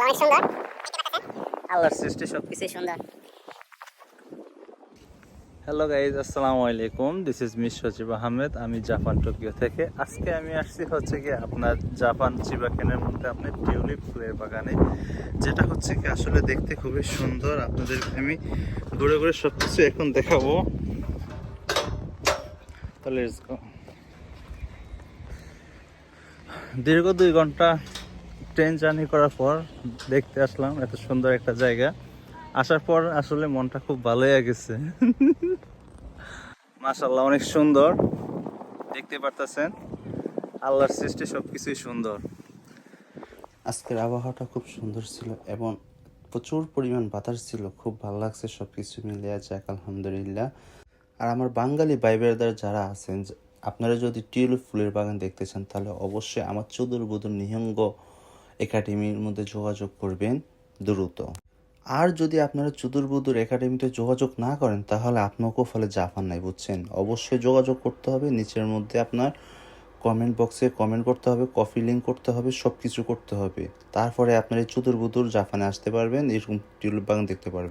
মাশাআল্লাহ অনেক সুন্দর আল্লাহর সৃষ্টি সবকিছুই সুন্দর হ্যালো গাইজ আসসালামু আলাইকুম। দিস ইজ মিস সচিব আহমেদ আমি জাপান টোকিও থেকে। আজকে আমি আসছি হচ্ছে কি আপনার জাপান চিবাকেনের মধ্যে আপনার টিউলিপ ফুলের বাগানে যেটা হচ্ছে কি আসলে দেখতে খুবই সুন্দর। আপনাদের আমি ঘুরে ঘুরে সব কিছু এখন দেখাবো। তাহলে দীর্ঘ দুই ঘণ্টা ট্রেন জার্নি করার পর দেখতে আসলাম, এত সুন্দর একটা জায়গা। আসার পর আসলে মনটা খুব ভালো হয়ে গেছে। মাশাল্লাহ অনেক সুন্দর। দেখতে পারতেছেন, আল্লাহর সৃষ্টি সবকিছুই সুন্দর। আজকের আবহাওয়াটা খুব সুন্দর ছিল এবং প্রচুর পরিমাণ বাতাস ছিল, খুব ভালো লাগছে সব কিছু মিলিয়ে, যাক, আলহামদুলিল্লাহ। আর আমার বাঙালি ভাই ব্রাদার যারা আছেন, আপনারা যদি টিউলিপ ফুলের বাগান দেখতে চান, তাহলে অবশ্যই আমার চুদুর বুদুর নিহঙ্গ একাডেমির মধ্যে যোগাযোগ করবেন দ্রুত। আর যদি আপনারা চতুর্বুদুর বুদুর একাডেমিতে যোগাযোগ না করেন, তাহলে আপনাকেও ফলে জাপান নাই, বুঝছেন? অবশ্যই যোগাযোগ করতে হবে, নিচের মধ্যে আপনার কমেন্ট বক্সে কমেন্ট করতে হবে কফি লিঙ্ক করতে হবে সব কিছু করতে হবে। তারপরে আপনার এই চতুর্বুদুর জাপানে আসতে পারবেন, এরকম টিউলিপ বাগান দেখতে পারবেন।